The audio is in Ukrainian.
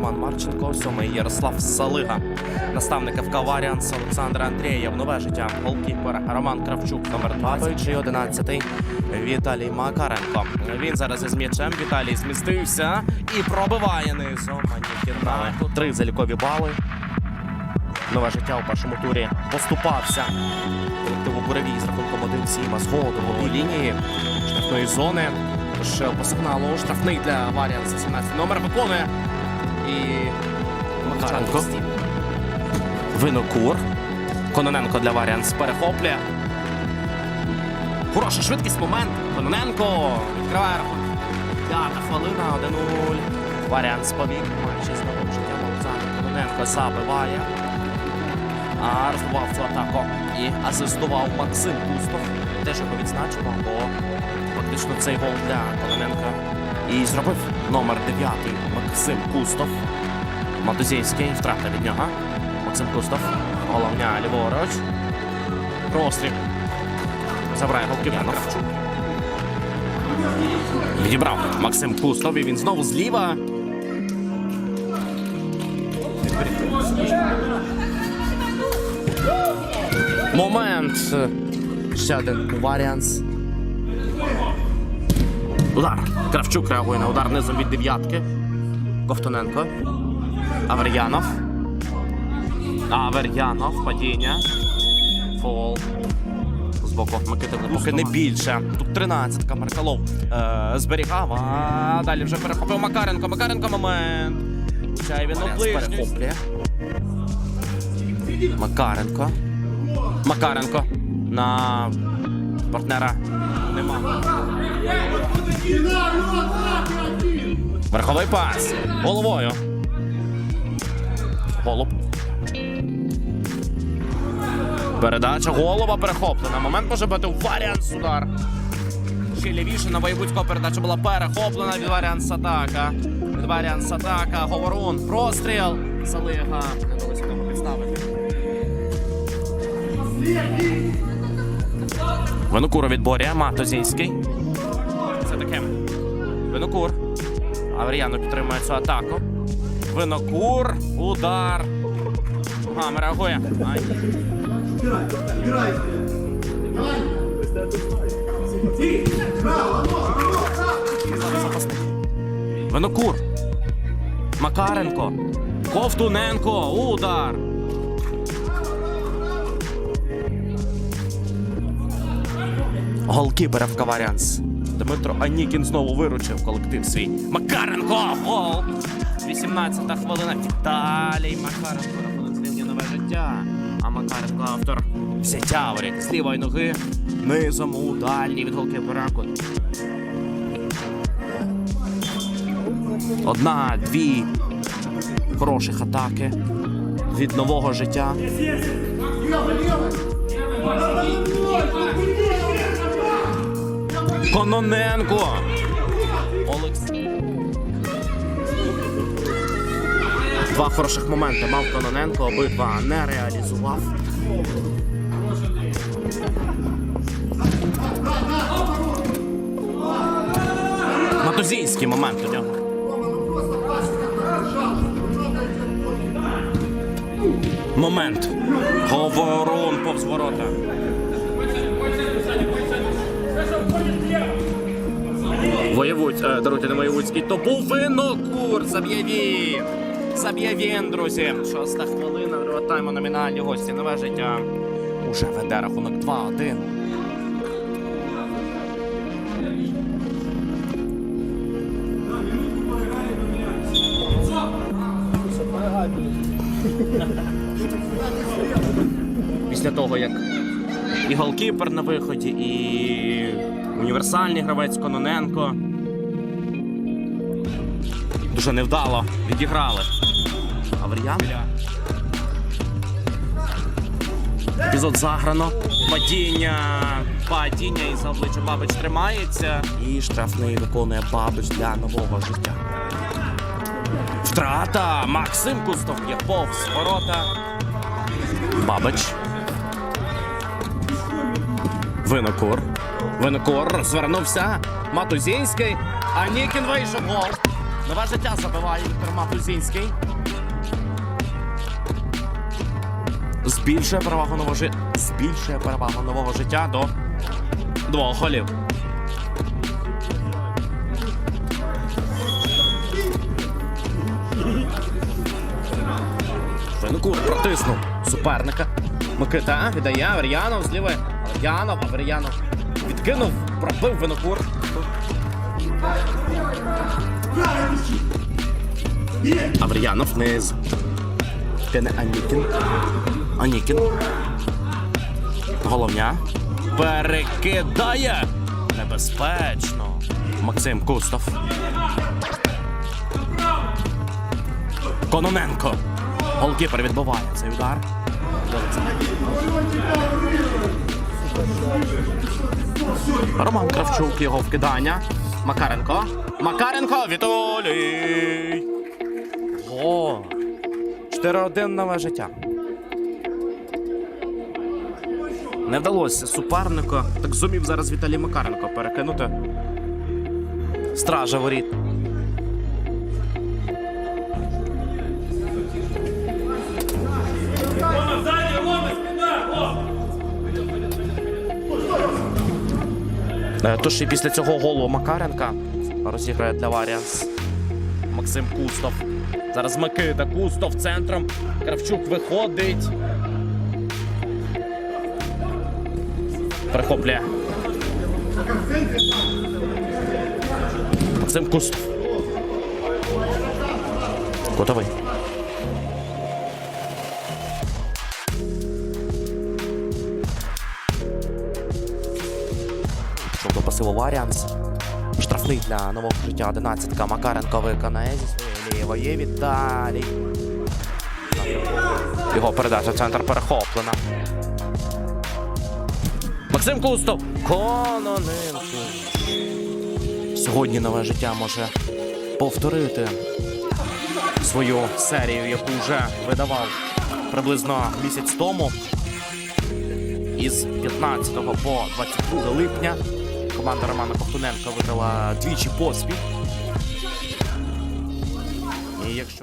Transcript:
Роман Марченко, сьомий Ярослав Салига, наставник ФК Варіанс Олександр Андрієв. Нове життя голкіпер Роман Кравчук, номер 20 і 11 Віталій Макаренко. Він зараз із м'ячем. Віталій змістився і пробиває низом. Манікіна. Три залікові бали. Нове життя у першому турі поступався колективу Буревій з рахунком 1-7 з голу до лінії штрафної зони. Тож по сигналу штрафний для Варіанса 17 номер виконує. І Макаренко. Винокур. Кононенко для Варіанс перехоплює. Хороша швидкість момент. Кононенко відкриває рахунок. П'ята хвилина, 1-0. Варіанс повік. Матчі з новим життям Олександр Кононенко забиває. А розвивав цю атаку і асистував Максим Кустов. Теж його відзначимо, бо фактично цей гол для Кононенка і зробив номер 9 Максим Кустов. Матузійський втрата від нього. Максим Кустов. Головня ліворуч. Простріл. Забирає голків'янов. Відібрав Максим Кустов і він знову зліва. Момент. Ще один варіанс. Удар. Кравчук реагує на удар низом від дев'ятки. Ковтоненко. Авер'янов. Авер'янов. Падіння. Фол. З боку Микити поки не більше. Тут 13 Маркалов е, зберігав, а далі вже перехопив Макаренко. Макаренко момент. Чай він у. Макаренко. Макаренко на партнера нема. Верховий пас. Головою. Голуб. Передача голова перехоплена. Момент може бути варіанс удар. Ще лівіше на Воєвудського передача була перехоплена від варіанс атака. Від варіанс атака. Говорун. Простріл. Салига. Не тому підставити. Винокур у відборі. Матозінський. Це таке. Винокур. Авріяно підтримує цю атаку. Винокур. Удар. Гам реагує. Винокур. Макаренко. Ковтуненко. Удар. Голкіпер ФК Варіанс. Дмитро Анікін знову виручив колектив свій. Макаренко! Гол! 18-та хвилина. Віталій Макаренко рахунок зрівнює нове життя. А Макаренко автор взяття воріт з лівої ноги. Низом у дальній від голкіпера. Одна, дві хороших атаки від нового життя. Кононенко. Олекс. Два хороших моменти мав Кононенко, обидва не реалізував. Матузійський момент у нього. Момент. Говорун повз ворота. Воєвудь, е, даруйте не воєвудський, то був винокур. Заб'є він. Заб'є він, друзі. Шоста хвилина, друга тайму номінальні гості. Нове життя. Уже веде рахунок 2-1. Після того, як і голкіпер на виході, і універсальний гравець Кононенко. Дуже невдало відіграли. Авріян. Епізод заграно. Падіння. Падіння і за обличчя Бабич тримається. І штрафний виконує Бабич для нового життя. Втрата! Максим Кустов є повз ворота. Бабич. Винокур. Винокур звернувся. Матузінський. А Нікін вийшов гол. Нове життя забиває Віктор Матузінський. Збільшує перевагу нового життя. Збільшує перевагу нового життя до двох голів. Винокур протиснув суперника. Микита віддає Авер'янов з лівої. Авер'янов, Авер'янов відкинув, пробив Винокур. Авер'янов вниз. Тине Анікін. Анікін. Головня. Перекидає. Небезпечно. Максим Кустов. Кононенко. Голкіпер відбиває цей удар. Роман Кравчук, його вкидання. Макаренко. Макаренко, Вітолій. О! 4-1 нове життя. Не вдалося супернику. Так зумів зараз Віталій Макаренко перекинути. Стража воріт. Е, Тож і після цього голу Макаренка розіграє для Варіанс Максим Кустов. Зараз Микита Кустов центром. Кравчук виходить. Перехоплює. Максим Кустов. Готовий. Пішов до пасиву Варіанс. Штрафний для нового життя 11 Макаренко виконає зі своєї лівої. Віталій. Його передача в центр перехоплена. Максим Кустов. Кононенко. Сьогодні нове життя може повторити свою серію, яку вже видавав приблизно місяць тому. Із 15 по 22 липня команда Романа Пахтуненка видала двічі поспіль. І якщо